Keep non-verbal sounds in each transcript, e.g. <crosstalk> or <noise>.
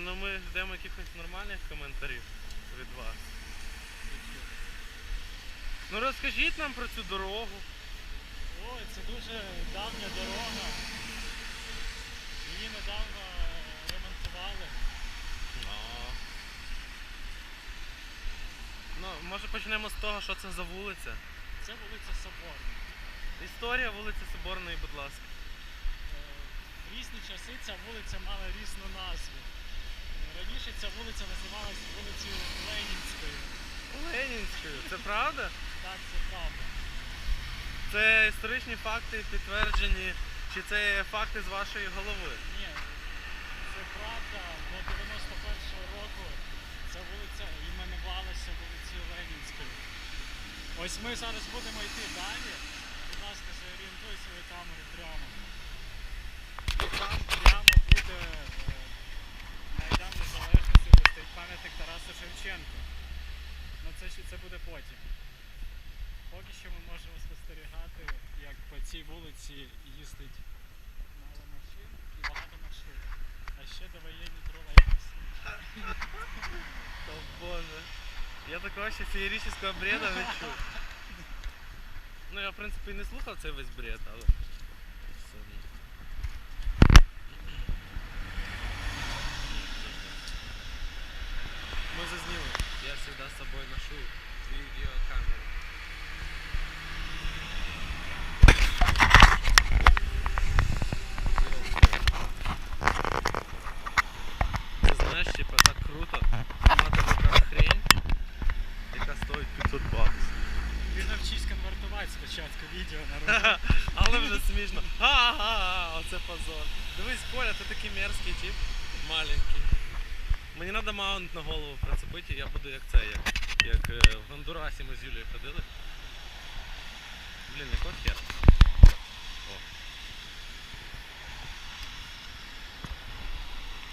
ми ждемо якихось нормальних коментарів від вас. Ну розкажіть нам про цю дорогу. Ой, це дуже давня дорога. Її недавно ремонтували. Ну, може почнемо з того, що це за вулиця. Це вулиця Соборна. Історія вулиці Соборної, будь ласка. Е, В різні часи ця вулиця мала різну назву. Раніше ця вулиця називалася вулицею Ленінською. Ленінською, це правда? Так, це правда. Це історичні факти підтверджені, чи це факти з вашої голови? Ні, це правда. До 91-го року ця вулиця іменувалася вулицею Ленінською. Ось ми зараз будемо йти далі. Тарасу Шевченку. Ну це, це буде потім. Поки що ми можемо спостерігати, як по цій вулиці їздить мало машин і багато маршрутів. А ще довоєнні тролейбуси. <laughs> О боже. Я такого ще феєричного бреда не чув. Ну я в принципі не слухав цей весь бред, але. хрень, яка стоїть 500 баксів. Ти навчись конвертувати спочатку відео на ролик. <laughs> Але вже смішно. <laughs> Ха-ха-ха, оце позор. Дивись, Коля, ти такий мерзкий тип, маленький. Мені треба маунт на голову прицепити, я буду як це, як, як е, в Гондурасі ми з Юлією ходили. Блін, якого хера? О.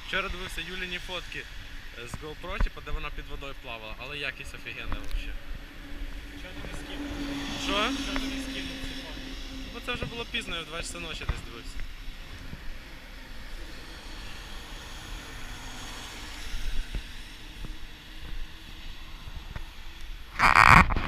Вчора дивився Юліні фотки е, з GoPro, типу, де вона під водою плавала, але якість офігенна взагалі. Чого ти не скинув? Що? Чого ти не скинув ці фото? Бо це вже було пізно, я в 2 часа ночі десь дивився. Ha ha ha!